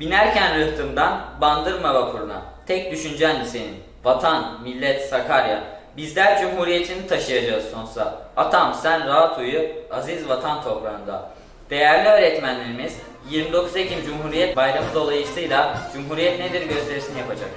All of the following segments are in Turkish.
Binerken rıhtımdan bandırma vapuruna. Tek düşüncen senin. Vatan, millet, Sakarya. Bizler cumhuriyetini taşıyacağız sonsuza. Atam sen rahat uyu, aziz vatan toprağında. Değerli öğretmenlerimiz 29 Ekim Cumhuriyet Bayramı dolayısıyla Cumhuriyet nedir gösterisini yapacak.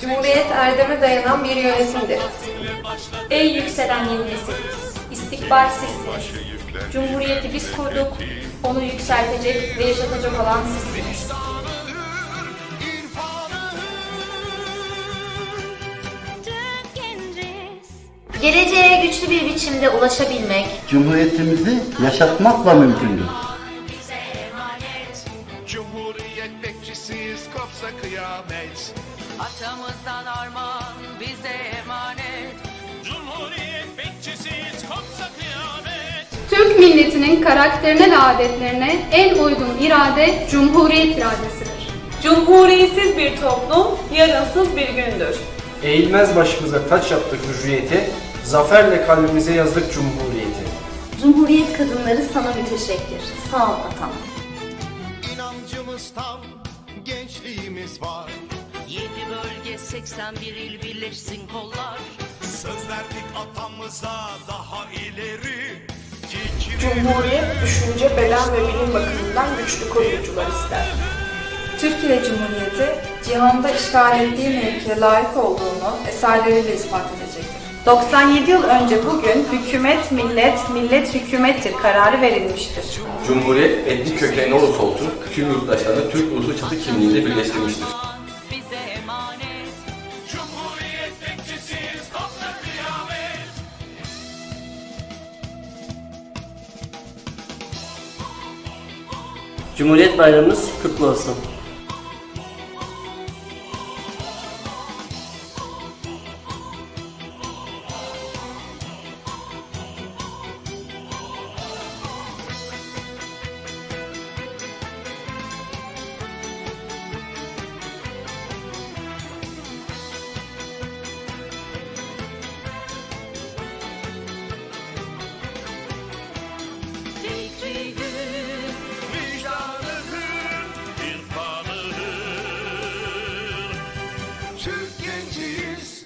Cumhuriyet erdeme dayanan bir yönetimdir. Ey yükselen yeni nesil, istikbal sizsiniz. Cumhuriyeti biz kurduk, onu yükseltecek ve yaşatacak olan sizsiniz. Geleceğe güçlü bir biçimde ulaşabilmek, Cumhuriyetimizi yaşatmakla mümkündür. Cumhuriyet bekçisiyiz kopsa kıyamet Atamızdan armağan bize emanet Cumhuriyet bekçisiyiz kopsa kıyamet Türk milletinin karakterine ve adetlerine en uygun irade Cumhuriyet iradesidir. Cumhuriyetsiz bir toplum yarınsız bir gündür. Eğilmez başımıza taç yaptık hürriyeti, zaferle kalbimize yazdık cumhuriyeti. Cumhuriyet kadınları sana müteşekkir. Sağ ol atam. Tam gençliğimiz var Yedi bölge 81 il birleşsin kollar Söz verdik atamıza daha ileri Cumhuriyet düşünce, beden ve bilim bakımından güçlü koruyucular ister. Türkiye Cumhuriyeti cihanda işgal ettiği mevkiye layık olduğunu eserleriyle ispat edecektir. 97 yıl önce bugün hükümet millet, millet hükümettir kararı verilmiştir. Cumhuriyet etnik kökeni ne olursa olsun tüm yurttaşlarını Türk ulusu çatı kimliğinde birleştirmiştir. Cumhuriyet Bayramımız kutlu olsun. diz.